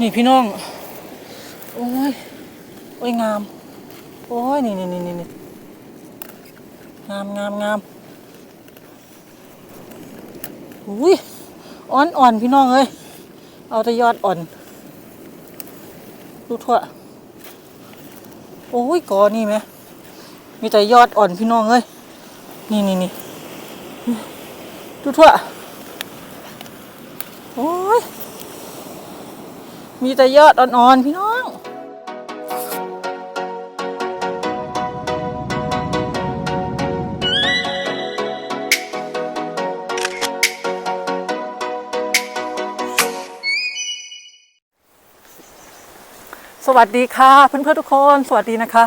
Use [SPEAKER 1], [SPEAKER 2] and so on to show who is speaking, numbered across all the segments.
[SPEAKER 1] นี่พี่น้อง โอ้ย โอ้ยงาม โอ้ย นี่นี่นี่นี่งามงามงามอุ้ยอ่อนอ่อนพี่น้องเอ้ย เอาแต่ยอดอ่อน ดูทั่ว โอ้ยกอนี่ไหม มีแต่ยอดอ่อนพี่น้องเอ้ย นี่นี่นี่ดูทั่ว โอ้ย มีแต่ยอดอ่อนๆพี่น้อง สวัสดีค่ะ เพื่อนๆทุกคนสวัสดีนะคะ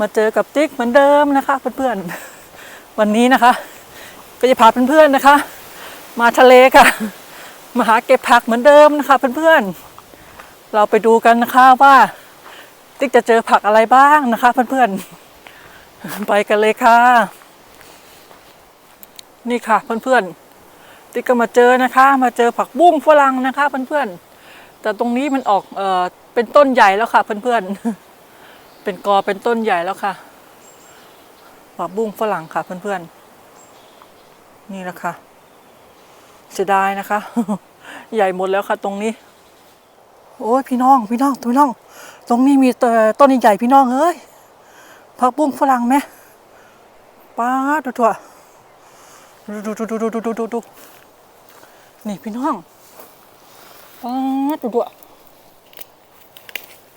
[SPEAKER 1] มาเจอกับติ๊กเหมือนเดิมนะคะ เพื่อนๆวันนี้นะคะ ก็จะพาเพื่อนๆนะคะ มาทะเลค่ะมาหาเก็บผักเหมือนเดิมนะคะเพื่อนๆ เราไปดูกันนะคะว่าติ๊กจะเจอผักอะไรบ้างนะคะ เพื่อนๆ ไปกันเลยค่ะ นี่ค่ะเพื่อนๆ ติ๊กก็มาเจอนะคะ มาเจอผักบุ้งฝรั่งนะคะ เพื่อนๆ แต่ตรงนี้มันออกเอ่อเป็นต้นใหญ่แล้วค่ะ เพื่อนๆ เป็นกอเป็นต้นใหญ่แล้วค่ะ ผักบุ้งฝรั่งค่ะ เพื่อนๆ นี่แหละค่ะเสียดายนะคะ ใหญ่หมดแล้วค่ะตรงนี้ โอ้ยพี่น้องพี่น้องพี่น้อง ตรงนี้มีต่ต้นใหญ่พี่น้องเอ้ยผักบุ้งฝรั่งไหมป้าดดูตัวดูดูดูดูดูดูดูดูนี่พี่น้องป้าดดูตัว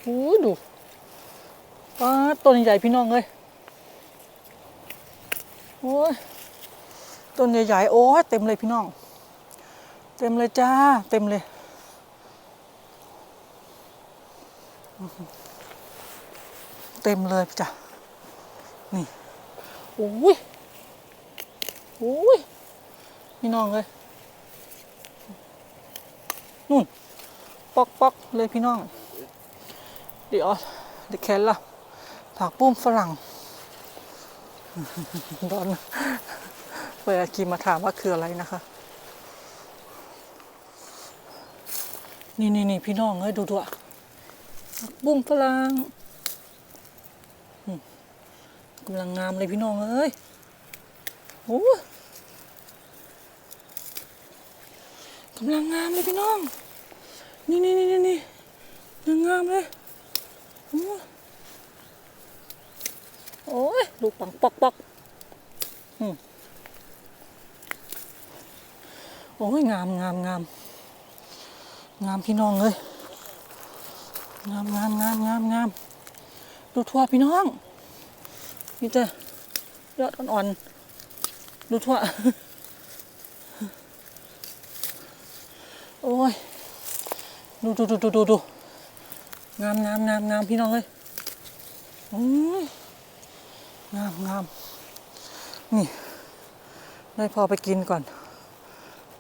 [SPEAKER 1] โอ้ดูป้าต้นใหญ่พี่น้องเอ้ยโอ้ยต้นใหญ่ๆโอ้ยเต็มเลยพี่น้อง เต็มเลยจ้า เต็มเลย เต็มเลยจ้ะ นี่โอ้ยโอ้ยพี่น้องเลยนู่นปอกปอกเลยพี่น้องเดี๋ยวเดี๋ยวแคนละผักปุ้มฝรั่งร้อนเปิดกีมาถามว่าคืออะไรนะคะ นี่นี่นี่พี่น้องเอ้ยดูดูอะบุ้งฝรั่ง กำลังงามเลยพี่น้องเอ้ยโอ้ยกำลังงามเลยพี่น้อง นี่นี่นี่นี่นี่งงามเลยโอ้ยโอ้ยลูกปังปอกปอกอืมโอ้ยงามงามงามงามพี่น้องเลยงามงามงามงามงามดูทั่วพี่น้อง นี่เจ้ยอดอ่อนๆ ดูทั่ว โอ้ย ดูดูดูดูดูดูงามงามงามงามพี่น้องเลยงามงามนี่ ได้พอไปกินก่อน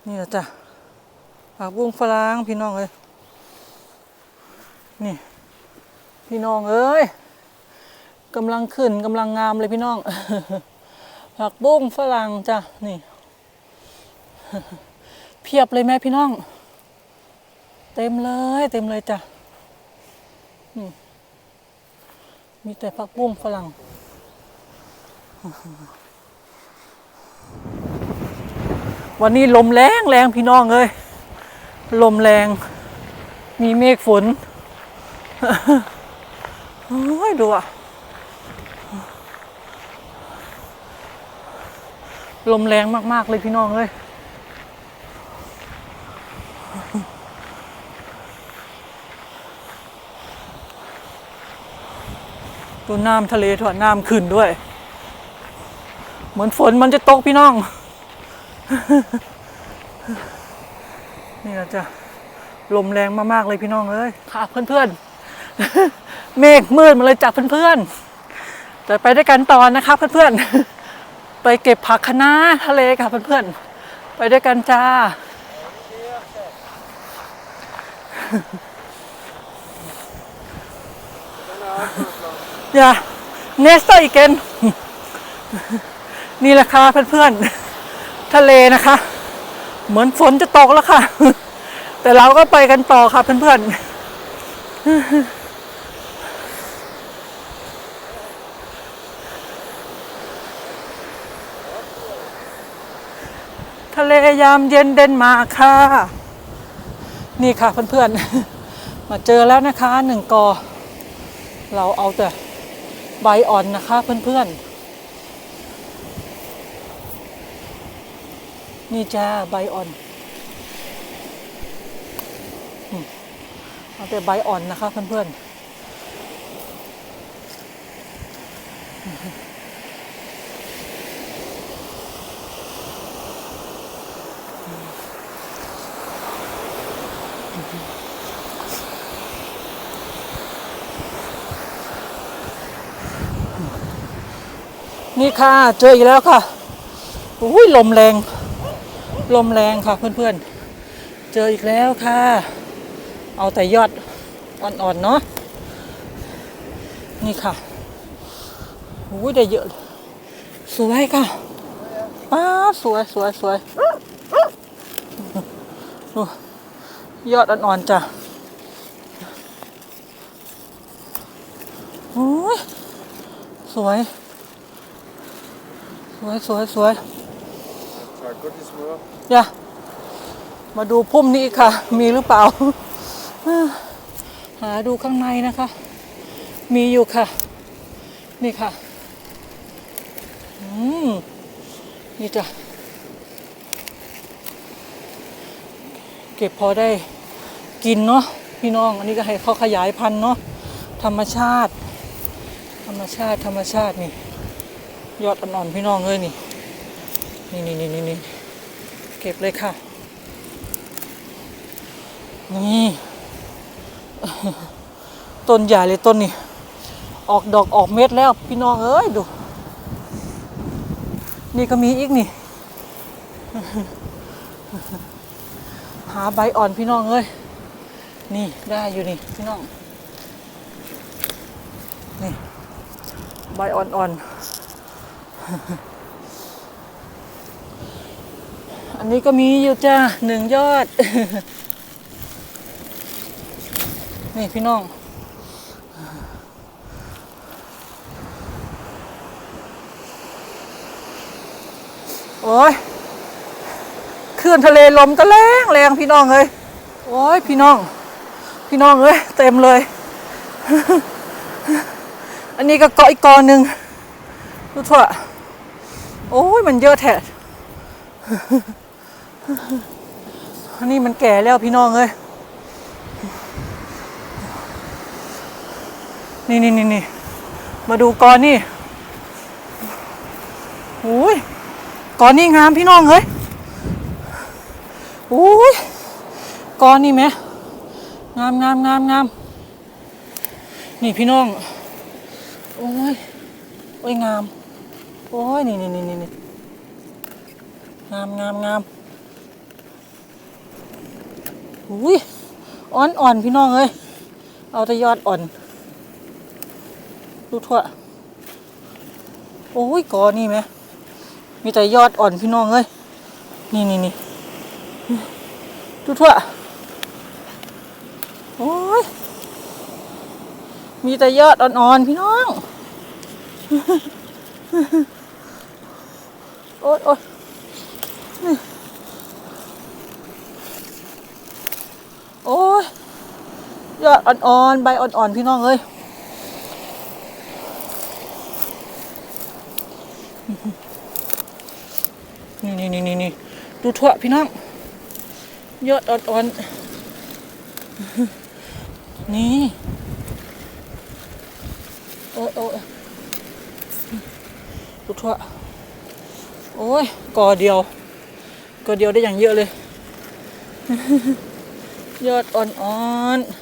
[SPEAKER 1] นี่นะจ้ะผักบุ้งฝรั่งพี่น้องเอ้ยนี่ พี่น้องเอ้ย กำลังขึ้นกำลังงามเลยพี่น้อง ผักบุ้งฝรั่งจ้ะ นี่ เพียบเลยแม่พี่น้อง เต็มเลย เต็มเลยจ้ะมีแต่ผักบุ้งฝรั่งวันนี้ลมแรงแรงพี่น้องเอ้ยลมแรง มีเมฆฝน โอ้ยดูอะ ลมแรงมาก ๆ เลยพี่น้องเอ้ยดูน้ำทะเลถอดน้ำขึ้นด้วย เหมือนฝนมันจะตกพี่น้อง นี่นะจ๊ะลมแรงมาก ๆ เลยพี่น้องเอ้ยค่ะเพื่อน ๆ เมฆมืดมาเลยจากเพื่อน ๆ จะไปด้วยกันตอนนะคะเพื่อน ๆ ไปเก็บผักคะน้าทะเลค่ะเพื่อนๆ ไปด้วยกันจ้า อย่าเนสเตอร์อีกเกนนี่แหละค่ะเพื่อนๆ ทะเลนะคะ เหมือนฝนจะตกแล้วค่ะ แต่เราก็ไปกันต่อค่ะเพื่อนๆ ทะเลยามเย็นเดนมาร์กค่ะ นี่ค่ะเพื่อนๆ มาเจอแล้วนะคะหนึ่งกอ เราเอาแต่ใบอ่อนนะคะเพื่อนๆ นี่จ้าใบอ่อน เอาแต่ใบอ่อนนะคะเพื่อนๆ นี่ค่ะเจออีกแล้วค่ะอุ้ยลมแรง ลมแรงค่ะเพื่อนๆ เจออีกแล้วค่ะ เอาแต่ยอดอ่อนๆเนาะนี่ค่ะอุ้ยได้เยอะ สวยค่ะป้าสวยสวยสวยดูยอดอ่อนๆจ้ะโอ้ยสวย วยสวยสวย
[SPEAKER 2] Tag Gottes Mühe.
[SPEAKER 1] อย่ามาดูพุ่มนี้อีกค่ะ มีหรือเปล่า หาดูข้างในนะคะ มีอยู่ค่ะ นี่ค่ะ อืม นี่จ้ะ เก็บพอได้กินเนาะพี่น้อง อันนี้ก็ให้เขาขยายพันธุ์เนาะ ธรรมชาติ ธรรมชาติ ธรรมชาตินี่ ยอดอ่อนๆพี่น้องเลยนี่นี่นี่นี่นี่นี่เก็บเลยค่ะ นี่ต้นใหญ่เลยต้นนี้ออกดอกออกเม็ดแล้วพี่น้องเอ้ยดู นี่ก็มีอีกนี่ หาใบอ่อนพี่น้องเอ้ยนี่ได้อยู่นี่พี่น้อง นี่ ใบอ่อนๆ อันนี้ก็มีอยู่จ้าหนึ่งยอด นี่พี่น้อง โอ้ยคลื่อนทะเลลมก็แรงแรงพี่น้องเลยโอ้ยพี่น้อง พี่น้องเอ้ยเต็มเลย อันนี้ก็เกาะอีกกอหนึ่งดูทั่ว โอ้ยมันเยอะแท้อันนี้มันแก่แล้วพี่น้องเอ้ยนี่นี่นี่นี่มาดูกอนนี่โอ้ยกอนนี่งามพี่น้องเอ้ยโอ้ยกอนนี่ไหมงามงามงามงามนี่พี่น้อง โอ้ย โอ้ยงาม โอ้ย นี่นี่นี่นี่งามงามงามอุ้ยอ่อนอ่อนพี่น้องเอ้ย เอาแต่ยอดอ่อน ดูทั่ว โอ้ยกอนี่ไหม มีแต่ยอดอ่อนพี่น้องเอ้ย นี่นี่นี่ดูทั่ว โอ้ย มีแต่ยอดอ่อนๆพี่น้อง โอ๊ยโอ๊ยโอ้ยยอดอ่อนๆ ใบอ่อนๆ พี่น้องเอ้ยนี่นี่นี่นี่นี่ดูถั่วพี่น้อง ยอดอ่อนๆ นี่ โอ้ยโอ้ยดูถั่ว โอ้ยกอเดียวกอเดียวได้อย่างเยอะเลย ยอดอ่อนๆ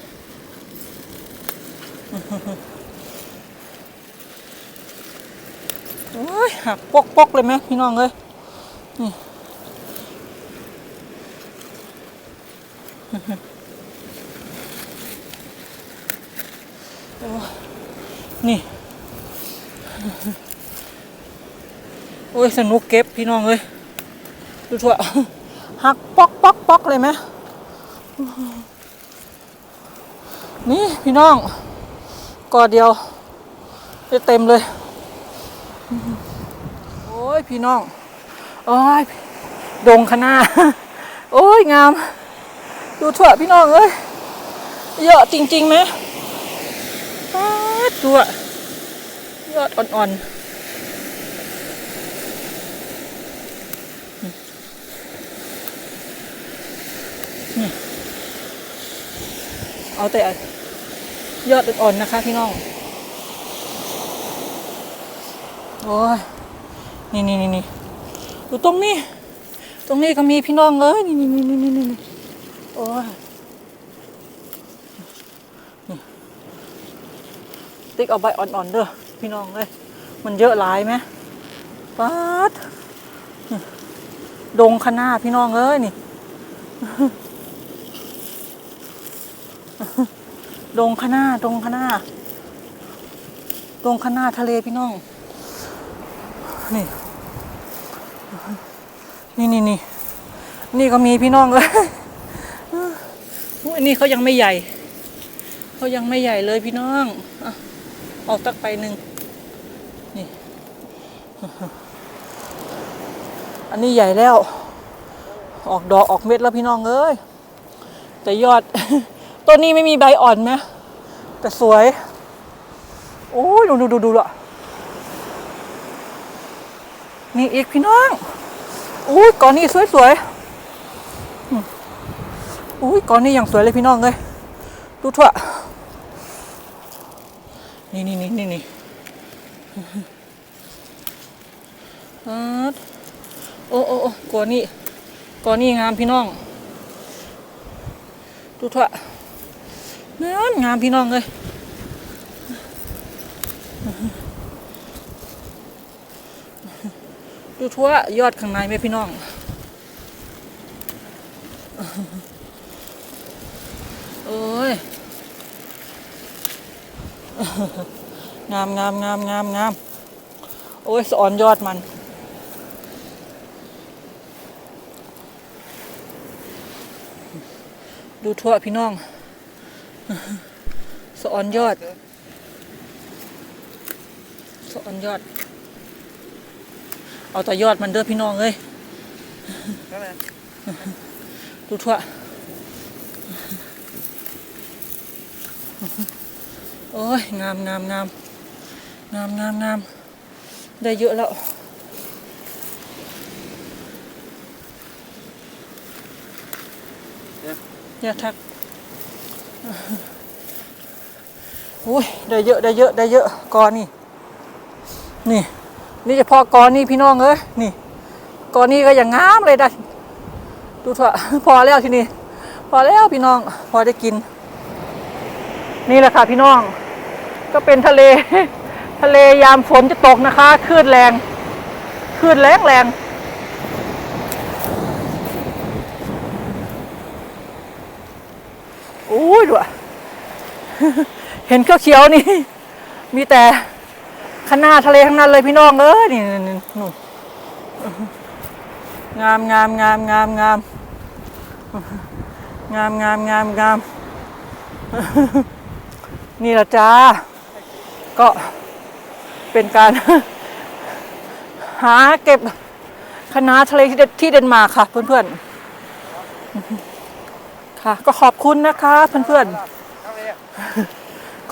[SPEAKER 1] โอ้ยหักปอกๆเลยไหมพี่น้องเอ้ยนี่นี่ อ้ยสนุกเก็บพี่น้องเอ้ยดูทั่วหักปอกปอกปอกเลยไหมนี่พี่น้องกอเดียวได้เต็มเลย โอ้ยพี่น้องโอ้ยดงคะน้าโอ้ยงาม ดูเถอะพี่น้องเอ้ยเยอะจริงๆไหมป๊าดดูอะยอดอ่อนๆ เอาแต่ยอดอ่อนๆนะคะพี่น้อง โอ้ย นี่นี่นี่นี่ดูตรงนี้ ตรงนี้ก็มีพี่น้องเอ้ย นี่นี่นี่นี่นี่นี่โอ้ยติ๊กเอาใบอ่อนๆเด้อพี่น้องเลยมันเยอะหลายไหมป๊าดดงคะน้าพี่น้องเอ้ยนี่ ดงคะน้าดงคะน้าดงคะน้าทะเลพี่น้อง นี่ นี่นี่นี่นี่ก็มีพี่น้องเอ้ยอันนี้เขายังไม่ใหญ่ เขายังไม่ใหญ่เลยพี่น้องอออกตักไปหนึ่งนี่ อันนี้ใหญ่แล้ว ออกดอกออกเม็ดแล้วพี่น้องเอ้ยแต่ยอด ต้นนี้ไม่มีใบอ่อนไหมแต่สวย โอ้ยดูดูดูดูละนี่อีกพี่น้องอุ้ยก่อนนี้สวยสวยอุ้ยก่อนนี้อย่างสวยเลยพี่น้องเลยดูเถอะนี่นี่นี่นี่นี่อ่าโอ้โอ้โอ้ก่อนนี้ก่อนนี้งามพี่น้อง ดูเถอะ งามงามพี่น้องเลยดูทั่วยอดข้างในไหมพี่น้องโอ้ยงามงามงามงามงามโอ้ยสอนยอดมันดูทั่วพี่น้อง สอนยอด สอนยอด เอาแต่ยอดมันเด้อพี่น้องเอ้ย
[SPEAKER 2] Kom her.
[SPEAKER 1] ดูทั่วโอ้ย งามงามงามงามงามงามได้เยอะแล้ว
[SPEAKER 2] Ja.
[SPEAKER 1] อย่าทัก โอ้ยได้เยอะได้เยอะได้เยอะกอนี่ นี่ นี่เฉพาะกอนี่พี่น้องเอ้ยนี่กอนี่ก็อย่างงามเลยได้ดูเถอะพอแล้วทีนี้พอแล้วพี่น้องพอได้กิน นี่แหละค่ะพี่น้อง ก็เป็นทะเล ทะเลยามฝนจะตกนะคะคลื่นแรงคลื่นแรงแรงโอ้ยดูอะ เห็นเขียวๆนี่ มีแต่ข้างหน้าทะเลทั้งนั้นเลยพี่น้องเอ้ยนี่นี่นู่นงามงามงามงามงามงามงามงามงามนี่ละจ้า ก็เป็นการหาเก็บคณะทะเลที่เดดนมาร์กค่ะเพื่อนๆ ค่ะ ก็ขอบคุณนะคะเพื่อนๆ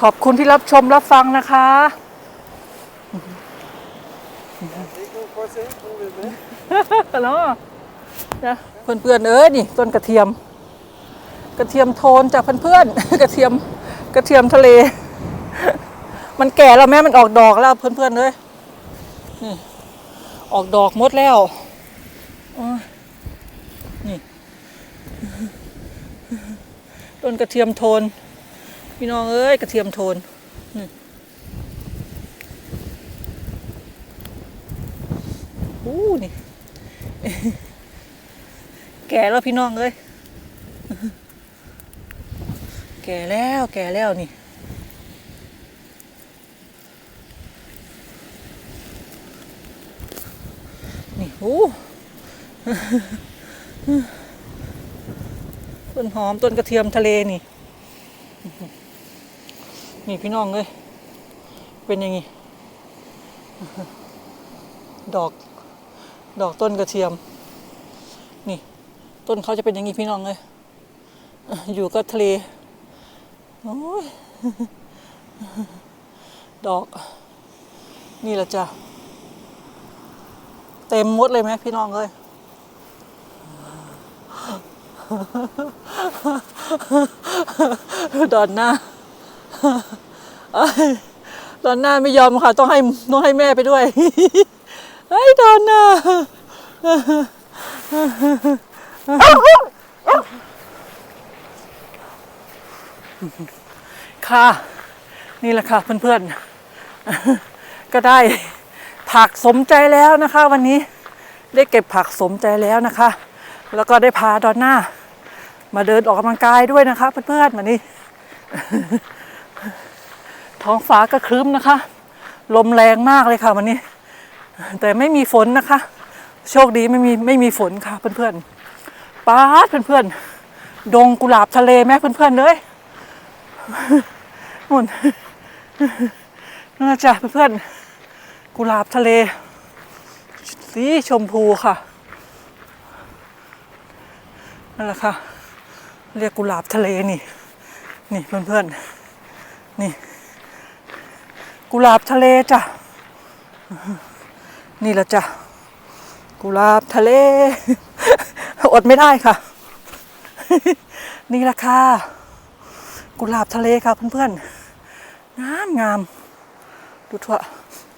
[SPEAKER 1] ขอบคุณที่รับชมรับฟังนะคะ
[SPEAKER 2] Det er god. Prøv at se. Nu er vi med.
[SPEAKER 1] เนาะนะเพื่อนๆเอ้ยนี่ต้นกระเทียม กระเทียมโทนจากเพื่อนๆ กระเทียมกระเทียมทะเล มันแก่แล้วแม่มันออกดอกแล้วเพื่อนๆเลยนี่ออกดอกหมดแล้วนี่ต้นกระเทียมโทน พี่น้องเอ้ยกระเทียมโทนนี่อู้นี่ แก่แล้วพี่น้องเอ้ยแก่แล้วแก่แล้วนี่นี่โอ้ต้นหอมต้นกระเทียมทะเลนี่ นี่พี่น้องเลยเป็นอย่างงี้ ดอก ดอกต้นกระเทียม นี่ ต้นเขาจะเป็นอย่างงี้พี่น้องเลยอยู่ก็ทะเลโอ้ยดอก นี่แหละจ้ะ เต็มมดเลยไหมพี่น้องเลยดอนหน้า เอ้ยดอนหน้าไม่ยอมค่ะ ต้องให้ต้องให้แม่ไปด้วยเฮ้ยดอนหน้าค่ะ นี่แหละค่ะเพื่อนๆ ก็ได้ผักสมใจแล้วนะคะ วันนี้ได้เก็บผักสมใจแล้วนะคะ แล้วก็ได้พาดอนหน้า มาเดินออกกำลังกายด้วยนะคะ เพื่อนๆวันนี้ ท้องฟ้าก็ครึ้มนะคะ ลมแรงมากเลยค่ะวันนี้ แต่ไม่มีฝนนะคะ โชคดีไม่มีไม่มีฝนค่ะเพื่อนๆป้าดเพื่อนๆดงกุหลาบทะเลแม่เพื่อนๆเลยนู่นนั่นนะจ้ะเพื่อนๆกุหลาบทะเล สีชมพูค่ะนั่นแหละค่ะ เรียกกุหลาบทะเลนี่ นี่เพื่อนๆ นี่ กุหลาบทะเลจ้ะ นี่แหละจ้ะ กุหลาบทะเล อดไม่ได้ค่ะ นี่แหละค่ะกุหลาบทะเลค่ะเพื่อนๆ งามงามดูเถอะ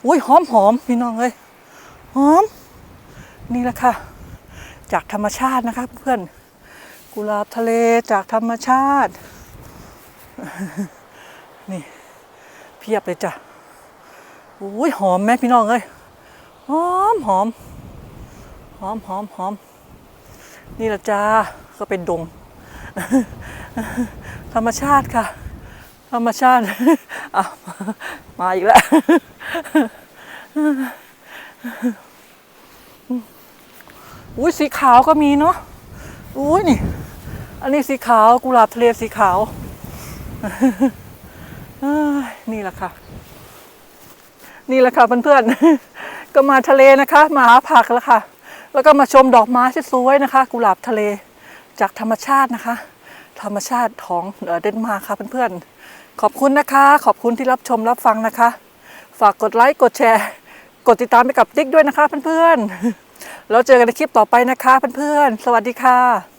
[SPEAKER 1] อุ้ยหอมหอมพี่น้องเลยหอม นี่แหละค่ะ จากธรรมชาตินะคะเพื่อนกุหลาบทะเลจากธรรมชาติ นี่ เพียบเลยจ้ะ อุ้ยหอมไหมพี่น้องเอ้ยหอมหอมหอมหอมหอมนี่แหละจ้าก็เป็นดง ธรรมชาติค่ะ ธรรมชาติอะมาอีกแล้วอุ้ยสีขาวก็มีเนาะอุ้ยนี่ อันนี้สีขาวกุหลาบทะเลสีขาวนี่แหละค่ะ นี่แหละค่ะเพื่อนๆ ก็มาทะเลนะคะ มาหาผักแล้วค่ะ แล้วก็มาชมดอกไม้ที่สวยนะคะ กุหลาบทะเลจากธรรมชาตินะคะ ธรรมชาติของเดนมาร์กค่ะเพื่อนๆ ขอบคุณนะคะ ขอบคุณที่รับชมรับฟังนะคะ ฝากกดไลค์กดแชร์ กดติดตามไปกับติ๊กด้วยนะคะเพื่อนๆ แล้วเจอกันในคลิปต่อไปนะคะเพื่อนๆ สวัสดีค่ะ